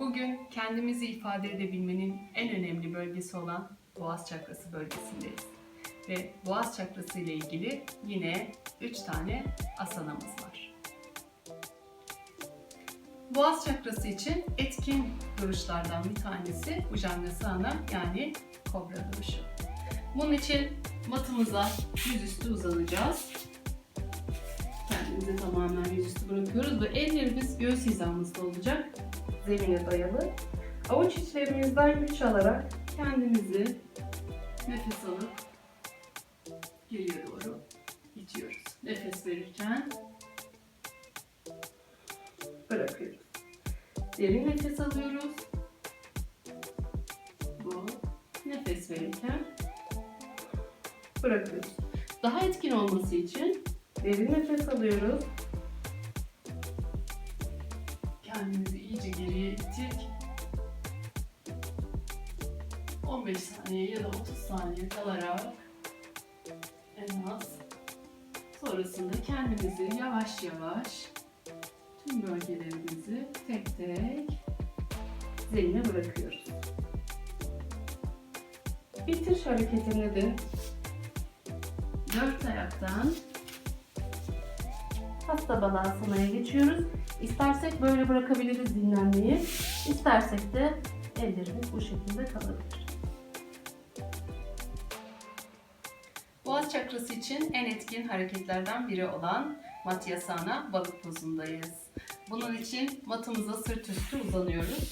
Bugün kendimizi ifade edebilmenin en önemli bölgesi olan boğaz çakrası bölgesindeyiz. Ve boğaz çakrası ile ilgili yine 3 tane asanamız var. Boğaz çakrası için etkin duruşlardan bir tanesi Ujjaynasana yani kobra duruşu. Bunun için matımıza yüzüstü uzanacağız. Kendimizi tamamen yüzüstü bırakıyoruz ve ellerimiz göğüs hizamızda olacak. Zemine dayalı. Avuç içlerimizden güç alarak kendimizi nefes alıp geriye doğru itiyoruz. Nefes verirken bırakıyoruz. Derin nefes alıyoruz. Bu nefes verirken bırakıyoruz. Daha etkin olması için derin nefes alıyoruz. Kendimizi iyice geriye ittik. 15 saniye ya da 30 saniye kalarak en az sonrasında kendimizi yavaş yavaş tüm bölgelerimizi tek tek zemine bırakıyoruz. Bitiriş hareketinde de dört ayaktan hasta balasınaya geçiyoruz. İstersek böyle bırakabiliriz dinlenmeyi. İstersek de ellerimiz bu şekilde kalabilir. Boğaz çakrası için en etkin hareketlerden biri olan Matyasana balık pozundayız. Bunun için matımıza sırt üstü uzanıyoruz.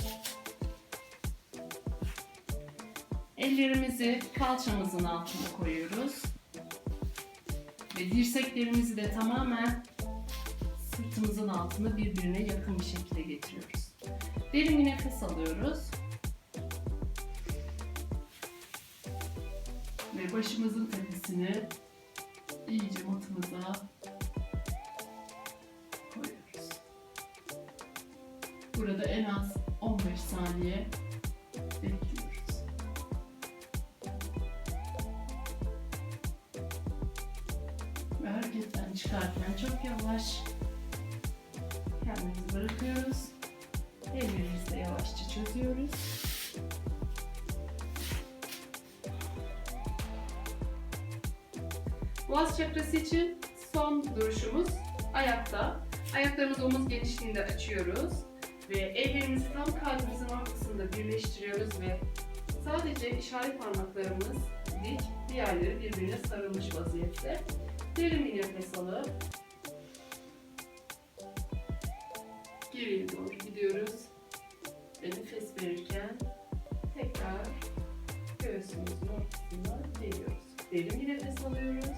Ellerimizi kalçamızın altına koyuyoruz. Ve dirseklerimizi de tamamen sırtımızın altını birbirine yakın bir şekilde getiriyoruz. Derin bir nefes alıyoruz. Ve başımızın tepesini iyice matımıza koyuyoruz. Burada en az 15 saniye bekliyoruz. Ve hareketten çıkarken çok yavaş kendimizi bırakıyoruz. Ellerimizle yavaşça çözüyoruz. Boğaz çakrası için son duruşumuz ayakta. Ayaklarımızı omuz genişliğinde açıyoruz ve ellerimizi tam kalbimizin ortasında birleştiriyoruz ve sadece işaret parmaklarımız dik, diğerleri birbirine sarılmış vaziyette. Derin bir nefes alıp geriye doğru gidiyoruz ve nefes verirken tekrar göğsümüzün ortasına geliyoruz. Derin bir nefes alıyoruz.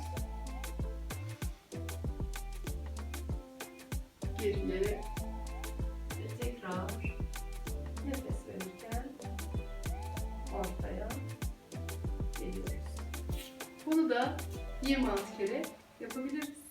Geriye ve tekrar nefes verirken ortaya geliyoruz. Bunu da 26 kere yapabiliriz.